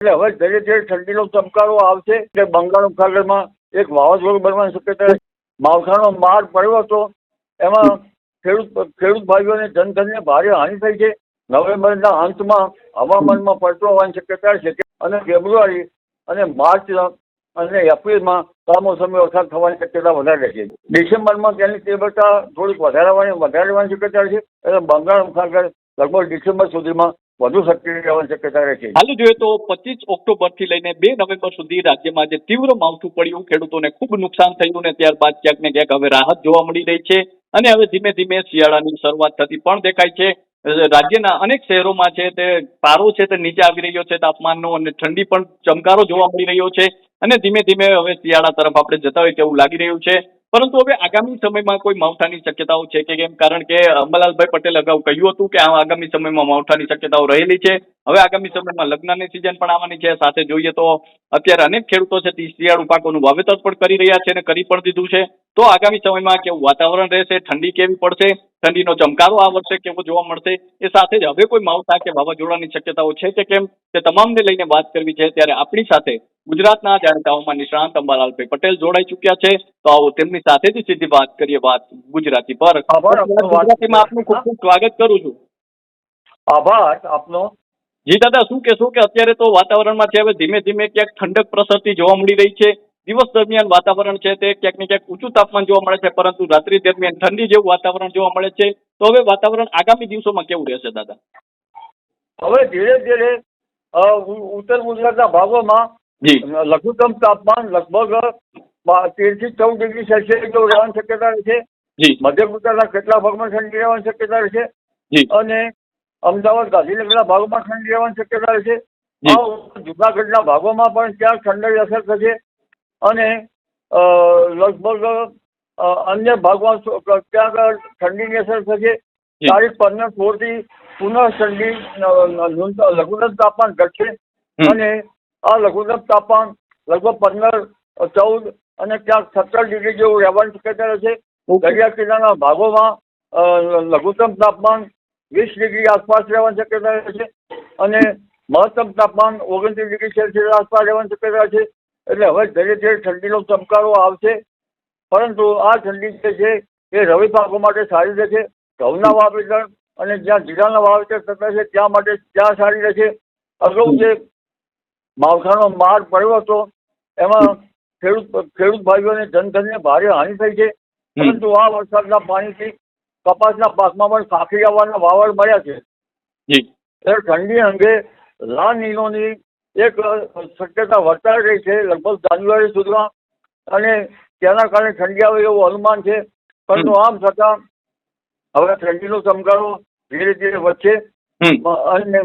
એટલે હવે ધીરે ધીરે ઠંડીનો ચમકારો આવશે કે બંગાળ ઉપસાગરમાં એક વાવાઝોડું બનવાની શક્યતા. માવઠાનો માર પડ્યો હતો. એમાં ખેડૂત ખેડૂત ભાઈઓને જનધનને ભારે હાનિ થઈ છે. નવેમ્બરના અંતમાં હવામાનમાં પલટો હોવાની શક્યતા છે અને ફેબ્રુઆરી અને માર્ચ અને એપ્રિલમાં કમોસમી વરસાદ થવાની શક્યતા વધારે છે. ડિસેમ્બરમાં તેની તીવ્રતા થોડીક વધારવાની વધારવાની શક્યતા છે. એટલે બંગાળ ઉપસાગર લગભગ ડિસેમ્બર સુધીમાં વધુ સક્રિય રહેવાની શક્યતા રહે છે. હાલ, જોઈએ તો પચીસ ઓક્ટોબરથી લઈને બે નવેમ્બર સુધી રાજ્યમાં જે તીવ્ર માવઠું પડ્યું, ખેડૂતોને ખૂબ નુકસાન થયું ને ત્યારબાદ ક્યાંક ને ક્યાંક હવે રાહત જોવા મળી રહી છે અને હવે ધીમે ધીમે શિયાળાની શરૂઆત થતી પણ દેખાય છે. રાજ્યના અનેક શહેરોમાં છે તે પારો છે તે નીચે આવી રહ્યો છે, તાપમાનનો અને ઠંડી પણ ચમકારો જોવા મળી રહ્યો છે અને ધીમે ધીમે હવે શિયાળા તરફ આપણે જતા હોય તેવું લાગી રહ્યું છે. પરંતુ હવે આગામી સમયમાં કોઈ માવઠાની શક્યતાઓ છે કે કેમ? કારણ કે અંબાલાલભાઈ પટેલ અગાઉ કહ્યું હતું કે આગામી સમયમાં માવઠાની શક્યતાઓ રહેલી છે. હવે આગામી સમયમાં લગ્નની સિઝન પણ આવવાની છે. સાથે જોઈએ તો અત્યારે અનેક ખેડૂતો છે તે શિયાળુ પાકોનું વાવેતર પણ કરી રહ્યા છે અને કરી પણ દીધું છે. તો આગામી સમયમાં કેવું વાતાવરણ રહેશે? ઠંડી કેવી પડશે? ઠંડીનો ચમકારો આ વર્ષે કેવો જોવા મળશે? એ સાથે જ હવે કોઈ માવઠા કે વાવાઝોડાની શક્યતાઓ છે કે કેમ? તે તમામને લઈને વાત કરવી છે. ત્યારે આપણી સાથે ગુજરાતના જાણીતા હવામાન નિષ્ણાંત અંબાલાલભાઈ પટેલ જોડાઈ ચૂક્યા છે. તો આવો તેમની સાથે જ સીધી વાત કરીએ વાત ગુજરાતી પર. ગુજરાતીમાં આપનું ખૂબ ખૂબ સ્વાગત કરું છું. આભાર આપનો જી દાદા શું કહેશો કે? અત્યારે તો વાતાવરણમાં છે હવે ધીમે ધીમે ક્યાંક ઠંડક પ્રસરતી જોવા મળી રહી છે. દિવસ દરમિયાન વાતાવરણ છે તે ક્યાંક ને ક્યાંક ઊંચું તાપમાન જોવા મળે છે પરંતુ રાત્રિ દરમિયાન ઠંડી જેવું વાતાવરણ જોવા મળે છે. તો હવે વાતાવરણ આગામી દિવસોમાં કેવું રહેશે દાદા? હવે ધીરે ધીરે ઉત્તર ગુજરાતના ભાગોમાં જી. લઘુત્તમ તાપમાન લગભગ તેરથી ચૌદ ડિગ્રી સેલ્સિયસ જેવું રહેવાની શક્યતા રહે છે. જી. મધ્ય ગુજરાતના કેટલા ભાગમાં ઠંડી રહેવાની શક્યતા રહેશે જી. અને અમદાવાદ ગાંધીનગરના ભાગોમાં ઠંડી રહેવાની શક્યતા રહે છે આ ઉપરાંત જુનાગઢના ભાગોમાં પણ ત્યાં ઠંડીની અસર થશે અને લગભગ અન્ય ભાગમાં ત્યાં ઠંડીની અસર થશે. તારીખ પંદર સોળથી પુનઃ ઠંડી લઘુત્તમ તાપમાન ઘટશે. અને આ લઘુત્તમ તાપમાન લગભગ પંદર ચૌદ અને ક્યાંક સત્તર ડિગ્રી જેવું રહેવાની શક્યતા રહેશે. દરિયા કિનારાના ભાગોમાં લઘુત્તમ તાપમાન વીસ ડિગ્રી આસપાસ રહેવાની શક્યતા રહે છે અને મહત્તમ તાપમાન ઓગણત્રીસ ડિગ્રી સેલ્સિયસ આસપાસ રહેવાની શક્યતા છે. એટલે હવે ધીરે ધીરે ઠંડીનો ચમકારો આવશે. પરંતુ આ ઠંડી જે છે એ રવિ પાકો માટે સારી રહેશે ઘઉંના વાવેતર અને જ્યાં જીરાના વાવેતર થતા છે ત્યાં માટે ત્યાં સારી રહેશે અગાઉ જે માવઠાનો માર પડ્યો હતો એમાં ખેડૂત ખેડૂત ભાઈઓને જનધનને ભારે હાનિ થઈ છે. પરંતુ આ વરસાદના પાણીથી કપાસના પાકમાં પણ આવવાના વાવડ મળ્યા છે. જી. ઠંડી અંગે લા નીનોની એક શક્યતા વર્તાઈ રહી છે લગભગ જાન્યુઆરી સુધીમાં. અને તેના કારણે ઠંડી આવે એવું અનુમાન છે. પરંતુ આમ છતાં હવે ઠંડીનો ચમકારો ધીરે ધીરે વધશે. અને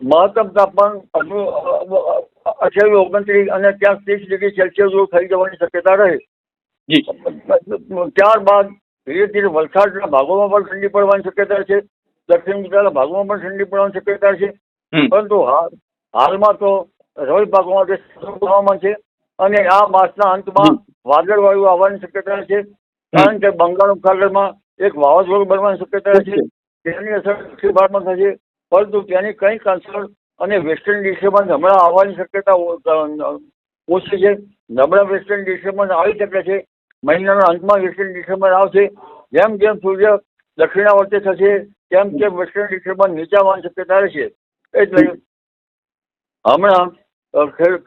મહત્તમ તાપમાન અઠ્યાવીસ ઓગણત્રીસ અને ત્યાં ત્રીસ ડિગ્રી સેલ્સિયસ જેવું થઈ જવાની શક્યતા રહે. જી. ત્યારબાદ ધીરે ધીરે વલસાડના ભાગોમાં પણ ઠંડી પડવાની શક્યતા છે. દક્ષિણ ગુજરાતના ભાગોમાં પણ ઠંડી પડવાની શક્યતા છે. પરંતુ હાલ હાલમાં તો રવિ ભાગોમાં હવામાન છે અને આ માસના અંતમાં વાદળવાયુ આવવાની શક્યતા છે. કારણ કે બંગાળ ઉપસાગરમાં એક વાવાઝોડું બનવાની શક્યતા છે. તેની અસર દક્ષિણ ભારતમાં થશે. પરંતુ તેની કંઈક અસર અને વેસ્ટર્ન ડિસ્ટર્બન્સ હમણાં આવવાની શક્યતા ઓછી છે. નબળા વેસ્ટર્ન ડિસ્ટર્બન્સ આવી શકે છે. મહિનાના અંતમાં વેસ્ટર્ન ડિસ્ટર્બન્સ આવશે. જેમ જેમ સૂર્ય દક્ષિણાવર્તે થશે, તેમ તેમ વેસ્ટર્ન ડિસ્ટર્બન્સ નીચે આવવાની શક્યતા રહેશે. એટલે હમણાં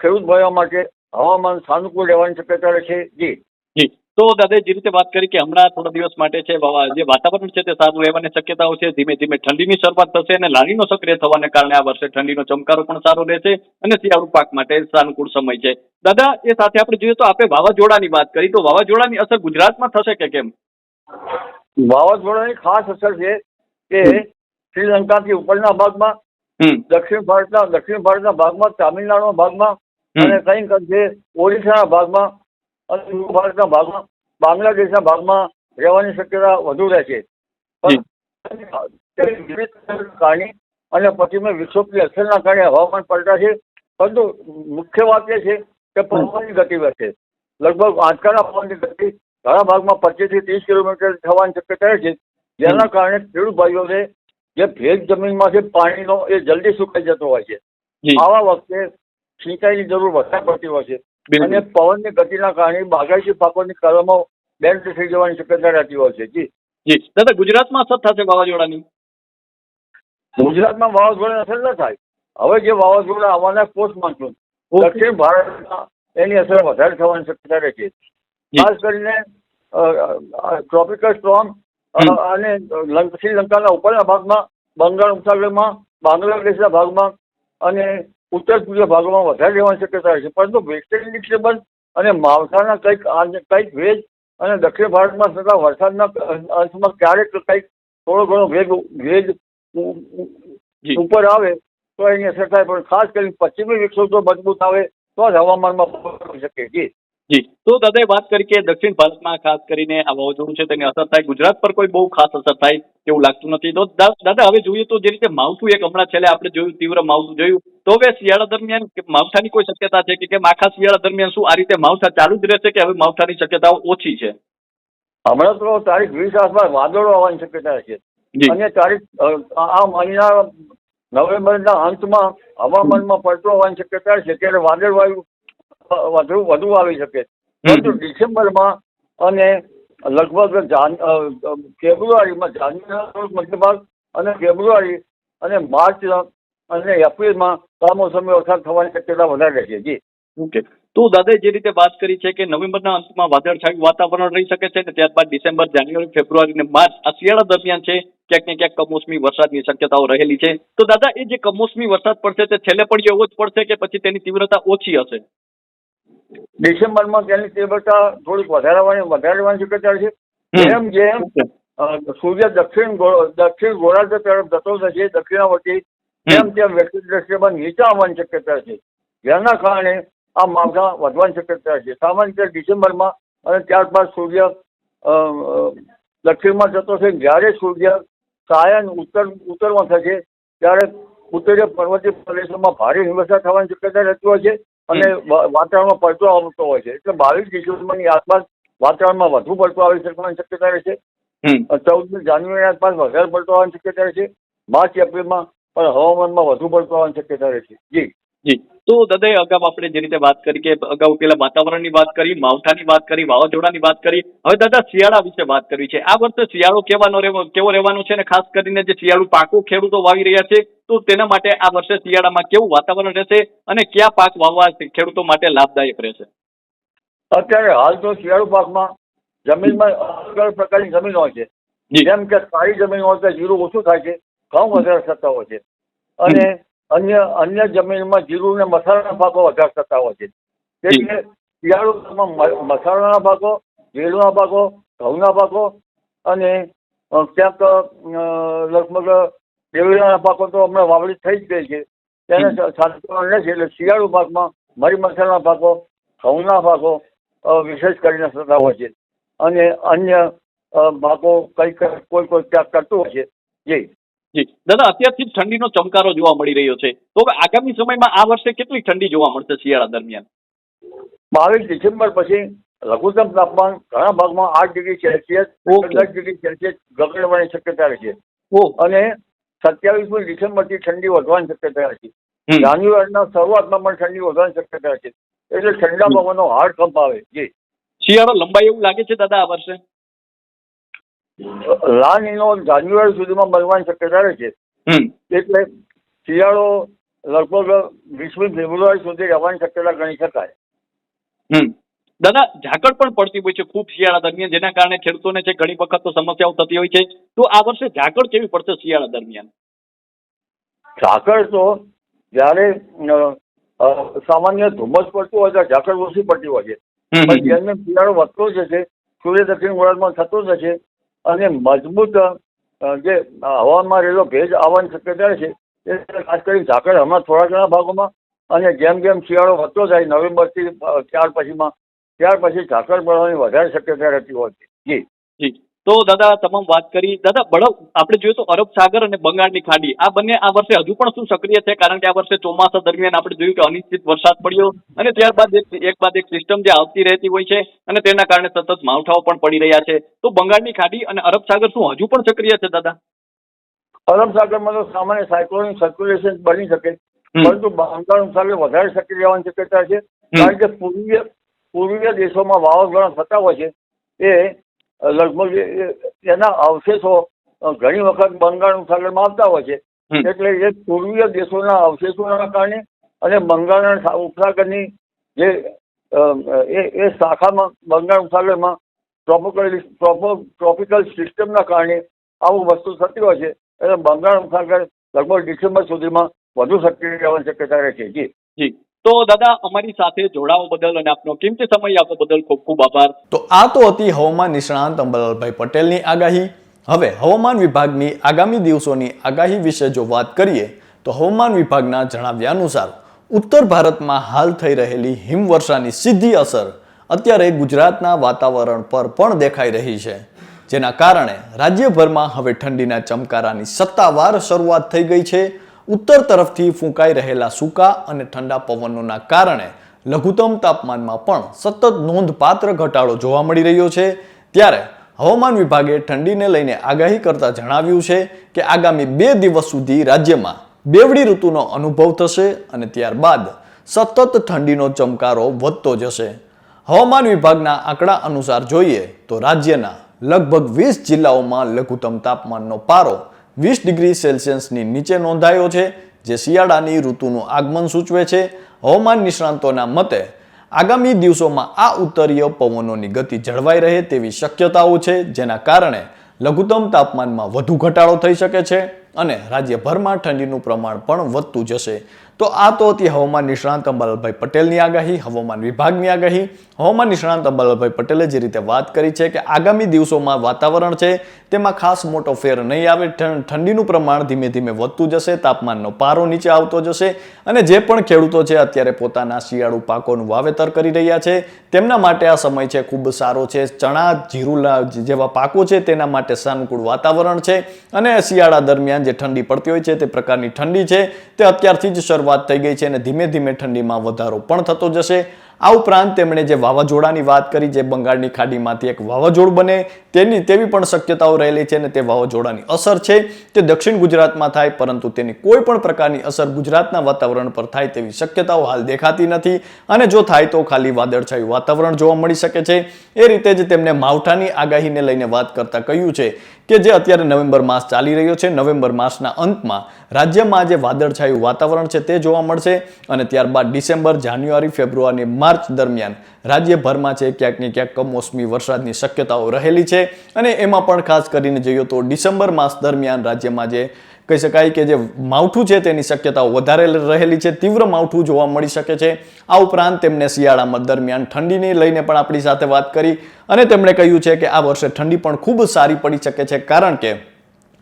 ખેડૂત ભાઈઓ માટે હવામાન સાનુકૂળ રહેવાની શક્યતા રહેશે. જી. જી. તો દાદા જે રીતે વાત કરી કે હમણાં થોડા દિવસ માટે છે જે વાતાવરણ છે તે સારું રહેવાની શક્યતાઓ છે ધીમે ધીમે ઠંડીની શરૂઆત થશે અને લાલીનો સક્રિય થવાને કારણે આ વર્ષે ઠંડીનો ચમકારો પણ સારો રહેશે અને શિયાળુ પાક માટે સાનુકૂળ સમય છે. દાદા એ સાથે આપણે જોઈએ તો આપણે વાવાઝોડાની વાત કરી તો વાવાઝોડાની અસર ગુજરાતમાં થશે કે કેમ? વાવાઝોડાની ખાસ અસર છે કે શ્રીલંકાથી ઉપરના ભાગમાં દક્ષિણ ભારતના દક્ષિણ ભારતના ભાગમાં તામિલનાડુના ભાગમાં. અને કંઈક અંશે ઓડિશાના ભાગમાં અને પૂર્વ ભારતના ભાગમાં બાંગ્લાદેશના ભાગમાં રહેવાની શક્યતા વધુ રહે છે. કારણે અને પશ્ચિમી વિક્ષોભની અસરના કારણે હવામાન પલટાશે પરંતુ મુખ્ય વાત એ છે કે પવનની ગતિ વધશે લગભગ આંચકાના પવનની ગતિ ઘણા ભાગમાં પચીસથી ત્રીસ કિલોમીટર થવાની શક્યતા રહે છે. જેના કારણે ખેડૂત ભાઈઓને જે ભેજ જમીનમાંથી પાણીનો એ જલ્દી સુકાઈ જતો હોય છે. આવા વખતે સિંચાઈની જરૂર વધારે પડતી હોય છે. અને પવનની ગતિના કારણે બાગાયતી પાકોની કલમો બેન્ડ થઈ જવાની શક્યતા રહેતી હોય છે જી. જી. દાદા ગુજરાતમાં અસર થશે વાવાઝોડાની? ગુજરાતમાં વાવાઝોડાની અસર ન થાય. હવે જે વાવાઝોડા આવવાના પોસ્ટ મોન્સૂન દક્ષિણ ભારતમાં એની અસર વધારે થવાની શક્યતા રહે છે. ખાસ કરીને ટ્રોપિકલ સ્ટ્રોમ અને શ્રીલંકાના ઉપરના ભાગમાં બંગાળ ઉપસાગરમાં બાંગ્લાદેશના ભાગમાં અને ઉત્તર પૂર્વ ભાગોમાં વધારે રહેવાની શક્યતા છે પરંતુ વેસ્ટર્ન ડિસ્ટર્બન્સ અને માવઠાના કંઈક કંઈક ભેજ અને દક્ષિણ ભારતમાં થતા વરસાદના અંશમાં ક્યારેક કંઈક થોડો ઘણો ભેજ ભેજ ઉપર આવે તો એની અસર થાય પણ ખાસ કરીને પશ્ચિમી વિક્ષોભ જો મજબૂત આવે તો જ હવામાનમાં થઈ શકે. જી. જી. તો દાદાએ વાત કરી કે દક્ષિણ ભારતમાં ખાસ કરીને આ વાવાઝોડું છે તેની અસર થાય. ગુજરાત પર કોઈ બહુ ખાસ અસર થાય એવું લાગતું નથી. તો દાદા હવે જોઈએ તો જે રીતે માવઠું એક હમણાં છેલ્લે આપણે જોયું તીવ્ર માવઠું જોયું. તો હવે શિયાળા દરમિયાન માવઠાની કોઈ શક્યતા છે કે કેમ? આખા શિયાળા દરમિયાન શું આ રીતે માવઠા ચાલુ જ રહેશે કે હવે માવઠાની શક્યતાઓ ઓછી છે? હમણાં તો તારીખ વીસ આસપાસ વાદળો આવવાની શક્યતા છે. અને તારીખ આ મહિના નવેમ્બરના અંતમાં હવામાનમાં પલટો આવવાની શક્યતા છે. ત્યારે વાદળવાયુ વધુ વધુ આવી શકે પરંતુ ડિસેમ્બરમાં અને લગભગ જાન ફેબ્રુઆરીમાં જાન્યુઆરી મધ્યભાગ અને ફેબ્રુઆરી અને માર્ચ અને એપ્રિલમાં કમોસમી વરસાદ થવાની શક્યતા વધારે છે જી. ઓકે. તો દાદાએ જે રીતે વાત કરી છે કે નવેમ્બરના અંતમાં વાદળછાયું વાતાવરણ રહી શકે છે ને ત્યારબાદ ડિસેમ્બર જાન્યુઆરી ફેબ્રુઆરી અને માર્ચ આ શિયાળા દરમિયાન છે ક્યાંક ને ક્યાંક કમોસમી વરસાદની શક્યતાઓ રહેલી છે. તો દાદા એ જે કમોસમી વરસાદ પડશે તે છેલ્લે પણ એવો જ પડશે કે પછી તેની તીવ્રતા ઓછી હશે? ડિસેમ્બરમાં તેની તીવ્રતા થોડીક વધારાવાની વધારવાની શક્યતા છે. જેમ જેમ સૂર્ય દક્ષિણ દક્ષિણ ગોળાર્ધ તરફ જતો થશે દક્ષિણાવર્તી તેમ તેમ વ્યક્તિ દ્રષ્ટિમાં નીચા આવવાની શક્યતા છે. જેના કારણે આ માવઠા વધવાની શક્યતા છે. સામાન્ય રીતે ડિસેમ્બરમાં અને ત્યારબાદ સૂર્ય દક્ષિણમાં જતો છે જ્યારે સૂર્ય સાયન ઉત્તર ઉત્તરમાં થશે ત્યારે ઉત્તરીય પર્વતીય પ્રદેશોમાં ભારે હિમવર્ષા થવાની શક્યતા રહેતી હોય છે. અને વાતાવરણમાં પલટો આવતો હોય છે. એટલે બાવીસ ડિસેમ્બરની આસપાસ વાતાવરણમાં વધુ પલટો આવી શકવાની શક્યતા રહે છે ચૌદમી જાન્યુઆરી આસપાસ વધારે પડતો આવવાની શક્યતા રહે છે. માર્ચ એપ્રિલમાં પણ હવામાનમાં વધુ પડતો આવવાની શક્યતા રહે છે. જી. જી. તો દાદા અગાઉ આપણે જે રીતે વાત કરી કે અગાઉ પેલા વાતાવરણની વાત કરી માવઠાની વાત કરી વાવાઝોડાની વાત કરી. હવે દાદા શિયાળા વિશે વાત કરવી છે. આ વર્ષે શિયાળો કેવાનો કેવો રહેવાનો છે અને ખાસ કરીને જે શિયાળુ પાકો ખેડૂતો વાવી રહ્યા છે તો તેના માટે આ વર્ષે શિયાળામાં કેવું વાતાવરણ રહેશે અને કયા પાક વાવવા ખેડૂતો માટે લાભદાયક રહેશે? અત્યારે હાલ તો શિયાળુ પાકમાં જમીનમાં અલગ અલગ પ્રકારની જમીન હોય છે. જેમ કે સારી જમીન હોય તો જીરું ઓછું થાય છે ઘઉં વધારે થતા હોય છે. અને અન્ય અન્ય જમીનમાં જીરું ને મસાલાના પાકો વધારે થતા હોય છે. એટલે શિયાળુ મસાલાના પાકો જીરુના પાકો ઘઉંના પાકો અને ક્યાંક લગભગ ડેવડાના પાકો તો હમણાં વાવણી થઈ જ ગઈ છે. તેને. સાચવવાનું છે એટલે શિયાળુ પાકમાં મરી મસાલાના પાકો ઘઉંના પાકો વિશેષ કરીને થતા હોય છે. અને અન્ય પાકો કંઈક કોઈ કોઈ ક્યાંક કરતું હોય છે. જી. જી. દાદા અત્યારથી જ ઠંડીનો ચમકારો જોવા મળી રહ્યો છે. તો આગામી સમયમાં આ વર્ષે કેટલી ઠંડી જોવા મળશે શિયાળા દરમિયાન? બાવીસ ડિસેમ્બર પછી લઘુત્તમ તાપમાન ઘણા ભાગમાં આઠ ડિગ્રી સેલ્સિયસ. દસ ડિગ્રી સેલ્સિયસ ગગડવાની શક્યતા રહે છે. અને સત્યાવીસમી ડિસેમ્બરથી ઠંડી વધવાની શક્યતા રહે છે. જાન્યુઆરીના શરૂઆતમાં પણ ઠંડી વધવાની શક્યતા રહે છે. એટલે ઠંડા પવનનો હાર્ડ કંપ આવે. જી. શિયાળો લંબાઈ એવું લાગે છે દાદા આ વર્ષે? લાનીનો જાન્યુઆરી સુધીમાં બનવાની શક્યતા રહે છે. એટલે શિયાળો લગભગ વીસમી ફેબ્રુઆરી સુધી રહેવાની શક્યતા ગણી શકાય. દાદા ઝાકળ પણ પડતી હોય છે ખૂબ શિયાળા દરમિયાન જેના કારણે ખેડૂતોને છે ઘણી વખત તો સમસ્યાઓ થતી હોય છે. તો આ વર્ષે ઝાકળ કેવી પડશે શિયાળા દરમિયાન? ઝાકળ તો જ્યારે સામાન્ય ધુમ્મસ પડતું હોય ત્યારે ઝાકળ ઓછી પડતી હોય છે. જેમ જેમ શિયાળો વધતો જશે સૂર્ય દક્ષિણ ગોળાર્ધમાં થતો જશે અને મજબૂત જે હવામાં રહેલો ભેજ આવવાની શક્યતા છે. એ ખાસ કરી ઝાકળ હમણાં થોડા ઘણા ભાગોમાં અને જેમ જેમ શિયાળો વધતો જાય નવેમ્બરથી ત્યાર પછીમાં, ત્યાર પછી ઝાકળ પડવાની વધારે શક્યતા રહેતી હોય છે. જી. જી. તો દાદા તમામ વાત કરી. દાદા બળવ આપણે જોઈએ તો અરબ સાગર અને બંગાળની ખાડી આ બંને આ વર્ષે હજુ પણ શું સક્રિય છે? કારણ કે આ વર્ષે ચોમાસા દરમિયાન આપણે જોયું કે અનિશ્ચિત વરસાદ પડ્યો અને ત્યારબાદ એક બાદ એક સિસ્ટમ જે આવતી રહેતી હોય છે અને તેના કારણે સતત માવઠાઓ પણ પડી રહ્યા છે. તો બંગાળની ખાડી અને અરબ સાગર શું હજુ પણ સક્રિય છે દાદા? અરબ સાગરમાં તો સામાન્ય સાયક્લોનિક સર્ક્યુલેશન બની શકે પરંતુ બંગાળ સાગર વધારે સક્રિય રહેવાની શક્યતા છે. કારણ કે પૂર્વીય પૂર્વીય દેશોમાં વાવાઝોડા થતા હોય છે. એ લગભગ એના અવશેષો ઘણી વખત બંગાળ સાગરમાં આવતા હોય છે. એટલે એ પૂર્વીય દેશોના અવશેષોના કારણે અને બંગાળના ઉપસાગરની જે એ એ શાખામાં બંગાળ ઉપસાગરમાં ટ્રોપિકલ ટ્રોપિકલ સિસ્ટમના કારણે આવું વસ્તુ થતી હોય છે. એટલે બંગાળ ઉપસાગર લગભગ ડિસેમ્બર સુધીમાં વધુ સક્રિય રહેવાની શક્યતા રહે છે. જી. જી. તો દાદા, અમારી સાથે જોડાવા બદલ અને આપનો કિંમતી સમય આપવા બદલ ખૂબ ખૂબ આભાર. તો આ તો હતી હવામાન નિષ્ણાંત અંબલાલભાઈ પટેલની આગાહી. હવે હવામાન વિભાગની આગામી દિવસોની આગાહી વિશે જો વાત કરીએ, તો હવામાન વિભાગના જણાવ્યા અનુસાર, ઉત્તર ભારતમાં હાલ થઈ રહેલી હિમવર્ષાની સીધી અસર અત્યારે ગુજરાતના વાતાવરણ પર પણ દેખાઈ રહી છે. જેના કારણે રાજ્યભરમાં હવે ઠંડીના ચમકારાની સત્તાવાર શરૂઆત થઈ ગઈ છે ઉત્તર તરફથી ફૂંકાઈ રહેલા સૂકા અને ઠંડા પવનોના કારણે લઘુત્તમ તાપમાનમાં પણ સતત નોંધપાત્ર ઘટાડો જોવા મળી રહ્યો છે. ત્યારે હવામાન વિભાગે ઠંડીને લઈને આગાહી કરતા જણાવ્યું છે કે આગામી બે દિવસ સુધી રાજ્યમાં બેવડી ઋતુનો અનુભવ થશે અને ત્યારબાદ સતત ઠંડીનો ચમકારો વધતો જશે. હવામાન વિભાગના આંકડા અનુસાર જોઈએ તો રાજ્યના લગભગ વીસ જિલ્લાઓમાં લઘુત્તમ તાપમાનનો પારો વીસ ડિગ્રી સેલ્સિયસની નીચે નોંધાયો છે, જે શિયાળાની ઋતુનું આગમન સૂચવે છે. હવામાન નિષ્ણાંતોના મતે, આગામી દિવસોમાં આ ઉત્તરીય પવનોની ગતિ જળવાઈ રહે તેવી શક્યતાઓ છે, જેના કારણે લઘુત્તમ તાપમાનમાં વધુ ઘટાડો થઈ શકે છે અને રાજ્યભરમાં ઠંડીનું પ્રમાણ પણ વધતું જશે. તો આ તો હતી હવામાન નિષ્ણાંત અંબાલાલભાઈ પટેલની આગાહી, હવામાન વિભાગની આગાહી. હવામાન નિષ્ણાંત અંબાલાલભાઈ પટેલે જે રીતે વાત કરી છે કે આગામી દિવસોમાં વાતાવરણ છે, તેમાં ખાસ મોટો ફેર નહીં આવે ઠંડીનું પ્રમાણ ધીમે ધીમે વધતું જશે, તાપમાનનો પારો નીચે આવતો જશે અને જે પણ ખેડૂતો છે અત્યારે પોતાના શિયાળુ પાકોનું વાવેતર કરી રહ્યા છે, તેમના માટે આ સમય છે ખૂબ સારો છે. ચણા જીરું જેવા પાકો છે તેના માટે સાનુકૂળ વાતાવરણ છે અને શિયાળા દરમિયાન જે ઠંડી પડતી હોય છે તે પ્રકારની ઠંડી છે, તે અત્યારથી જ શરૂઆત થઈ ગઈ છે અને ધીમે ધીમે ઠંડીમાં વધારો પણ થતો જશે. આ ઉપરાંત તેમણે જે વાવાઝોડાની વાત કરી, જે બંગાળની ખાડીમાંથી એક વાવાઝોડું બને, તેની, તેવી પણ શક્યતાઓ રહેલી છે અને તે વાવાઝોડાની અસર છે. તે દક્ષિણ ગુજરાતમાં થાય, પરંતુ તેની કોઈ પણ પ્રકારની અસર ગુજરાતના વાતાવરણ પર થાય તેવી શક્યતાઓ હાલ દેખાતી નથી. અને જો થાય તો ખાલી વાદળછાયું વાતાવરણ જોવા મળી શકે છે. એ રીતે જ તેમણે માવઠાની આગાહીને લઈને વાત કરતા કહ્યું છે કે જે અત્યારે નવેમ્બર માસ ચાલી રહ્યો છે. નવેમ્બર માસના અંતમાં રાજ્યમાં જે વાદળછાયું વાતાવરણ છે તે જોવા મળશે અને ત્યારબાદ ડિસેમ્બર, જાન્યુઆરી, ફેબ્રુઆરી, માર્ચ દરમિયાન રાજ્યભરમાં છે, ક્યાંક ને ક્યાંક કમોસમી વરસાદની શક્યતાઓ રહેલી છે અને એમાં પણ ખાસ કરીને જોઈએ તો ડિસેમ્બર માસ દરમિયાન રાજ્યમાં જે કહી શકાય કે જે માવઠું છે તેની શક્યતાઓ વધારે રહેલી છે, તીવ્ર માવઠું જોવા મળી શકે છે. આ ઉપરાંત તેમણે શિયાળામાં દરમિયાન ઠંડીને લઈને પણ આપણી સાથે વાત કરી અને તેમણે કહ્યું છે કે આ વર્ષે ઠંડી પણ ખૂબ સારી પડી શકે છે કારણ કે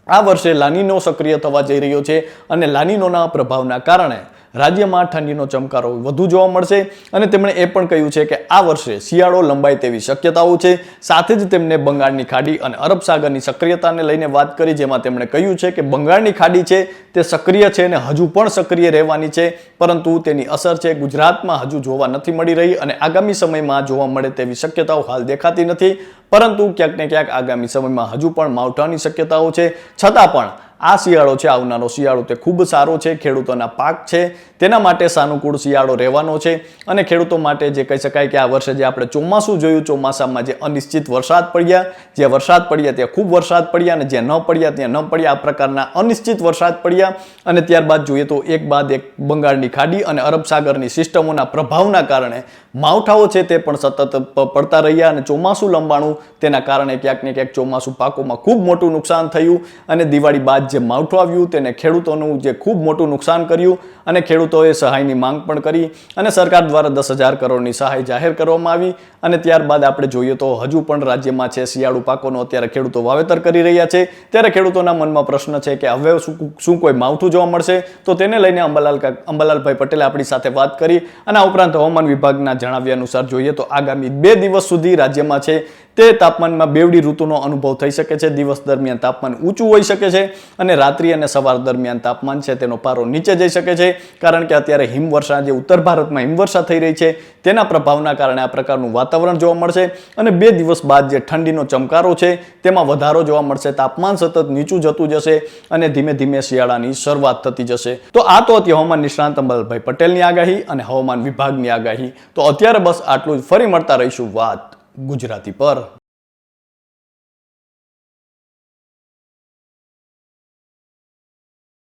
આ વર્ષે લાનીનો સક્રિય થવા જઈ રહ્યો છે અને લાનીનોના પ્રભાવના કારણે રાજ્યમાં ઠંડીનો ચમકારો વધુ જોવા મળશે અને તેમણે એ પણ કહ્યું છે કે આ વર્ષે શિયાળો લંબાય તેવી શક્યતાઓ છે. સાથે જ તેમણે બંગાળની ખાડી અને અરબ સાગરની સક્રિયતાને લઈને વાત કરી, જેમાં તેમણે કહ્યું છે કે બંગાળની ખાડી છે તે સક્રિય છે અને હજુ પણ સક્રિય રહેવાની છે, પરંતુ તેની અસર છે ગુજરાતમાં હજુ જોવા નથી મળી રહી અને આગામી સમયમાં જોવા મળે તેવી શક્યતાઓ હાલ દેખાતી નથી. પરંતુ ક્યાંક ને ક્યાંક આગામી સમયમાં હજુ પણ માવઠાની શક્યતાઓ છે. છતાં પણ આ શિયાળો છે, આવનારો શિયાળો તે ખૂબ સારો છે, ખેડૂતોના પાક છે. તેના માટે સાનુકૂળ શિયાળો રહેવાનો છે અને ખેડૂતો માટે જે કહી શકાય કે આ વર્ષે જે આપણે ચોમાસું જોયું, ચોમાસામાં જે અનિશ્ચિત વરસાદ પડ્યા, જે વરસાદ પડ્યા ત્યાં ખૂબ વરસાદ પડ્યા અને જે ન પડ્યા ત્યાં ન પડ્યા, આ પ્રકારના અનિશ્ચિત વરસાદ પડ્યા અને ત્યારબાદ જોઈએ તો એક બાદ એક બંગાળની ખાડી અને અરબ સાગરની સિસ્ટમોના પ્રભાવના કારણે માવઠાઓ છે તે પણ સતત પડતા રહ્યા અને ચોમાસું લંબાણું તેના કારણે ક્યાંક ને ક્યાંક ચોમાસું પાકોમાં ખૂબ મોટું નુકસાન થયું અને દિવાળી બાદ જે માવઠું આવ્યું તેને ખેડૂતોનું જે ખૂબ મોટું નુકસાન કર્યું અને ખેડૂતોએ સહાયની માંગ પણ કરી અને સરકાર દ્વારા દસ હજાર કરોડની સહાય જાહેર કરવામાં આવી. અને ત્યારબાદ આપણે જોઈએ તો હજુ પણ રાજ્યમાં છે, શિયાળુ પાકોનો અત્યારે ખેડૂતો વાવેતર કરી રહ્યા છે. ત્યારે ખેડૂતોના મનમાં પ્રશ્ન છે કે હવે શું કોઈ માવઠું જોવા મળશે? તો તેને લઈને અંબાલાલ અંબાલાલભાઈ પટેલે આપણી સાથે વાત કરી અને આ ઉપરાંત હવામાન વિભાગના જણાવ્યા અનુસાર જોઈએ તો આગામી બે દિવસ સુધી રાજ્યમાં છે તે તાપમાનમાં બેવડી ઋતુનો અનુભવ થઈ શકે છે. દિવસ દરમિયાન તાપમાન ઊંચું હોઈ શકે છે અને રાત્રિ અને સવાર દરમિયાન તાપમાન છે તેનો પારો નીચે જઈ શકે છે. કારણ કારણ કે અત્યારે હિમવર્ષા જે ઉત્તર ભારતમાં હિમવર્ષા થઈ રહી છે, તેના પ્રભાવના કારણે આ પ્રકારનું વાતાવરણ જોવા મળશે અને બે દિવસ બાદ જે ઠંડીનો ચમકારો છે, તેમાં વધારો જોવા મળશે. તાપમાન સતત નીચું જતું જશે અને ધીમે ધીમે શિયાળાની શરૂઆત થતી જશે. તો આ તો હતી હવામાન નિષ્ણાંત અંબલભાઈ પટેલની આગાહી અને હવામાન વિભાગની આગાહી. તો અત્યારે બસ આટલું જ. ફરી મળતા રહીશું વાત ગુજરાતી પર.